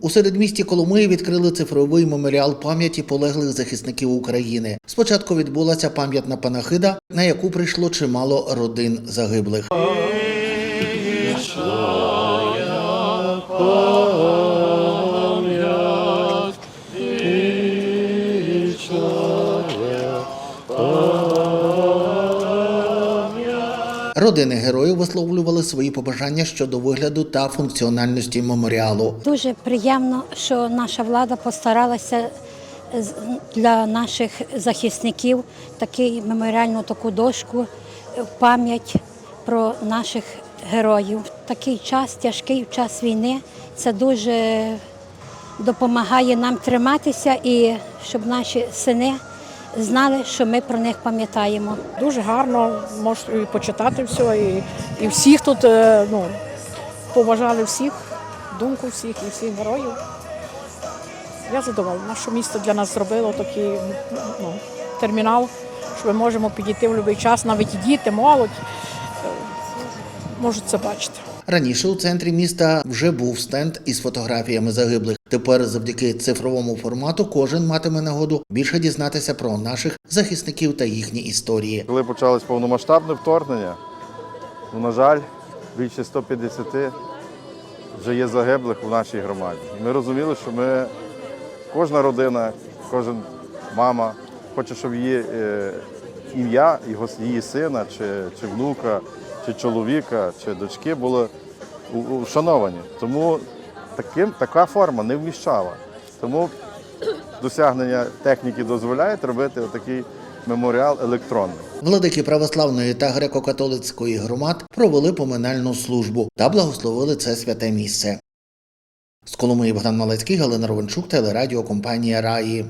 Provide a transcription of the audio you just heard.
У середмісті Коломиї відкрили цифровий меморіал пам'яті полеглих захисників України. Спочатку відбулася пам'ятна панахида, на яку прийшло чимало родин загиблих. Родини героїв висловлювали свої побажання щодо вигляду та функціональності меморіалу. Дуже приємно, що наша влада постаралася для наших захисників такий меморіальну таку дошку в пам'ять про наших героїв. Такий час, тяжкий час війни, це дуже допомагає нам триматися і щоб наші сини знали, що ми про них пам'ятаємо. Дуже гарно можеш і почитати все, і, і всіх тут е, ну, поважали всіх, думку всіх і всіх героїв. Я задоволена, що місто для нас зробило такий ну, термінал, що ми можемо підійти в будь-який час, навіть і діти, молодь е, можуть це бачити. Раніше у центрі міста вже був стенд із фотографіями загиблих. Тепер, завдяки цифровому формату, кожен матиме нагоду більше дізнатися про наших захисників та їхні історії. Коли почалось повномасштабне вторгнення, ну, на жаль, більше 150 вже є загиблих у нашій громаді. Ми розуміли, що ми, кожна родина, кожен мама хоче, щоб її е, ім'я його, її сина, чи, чи внука, чи чоловіка, чи дочки були ушановані. Тому таким, така форма не вміщала. Тому досягнення техніки дозволяють робити такий меморіал електронний. Владики православної та греко-католицької громад провели поминальну службу та благословили це святе місце. З Коломиї Богдан Малецький, Галина Ровенчук, телерадіокомпанія Раї.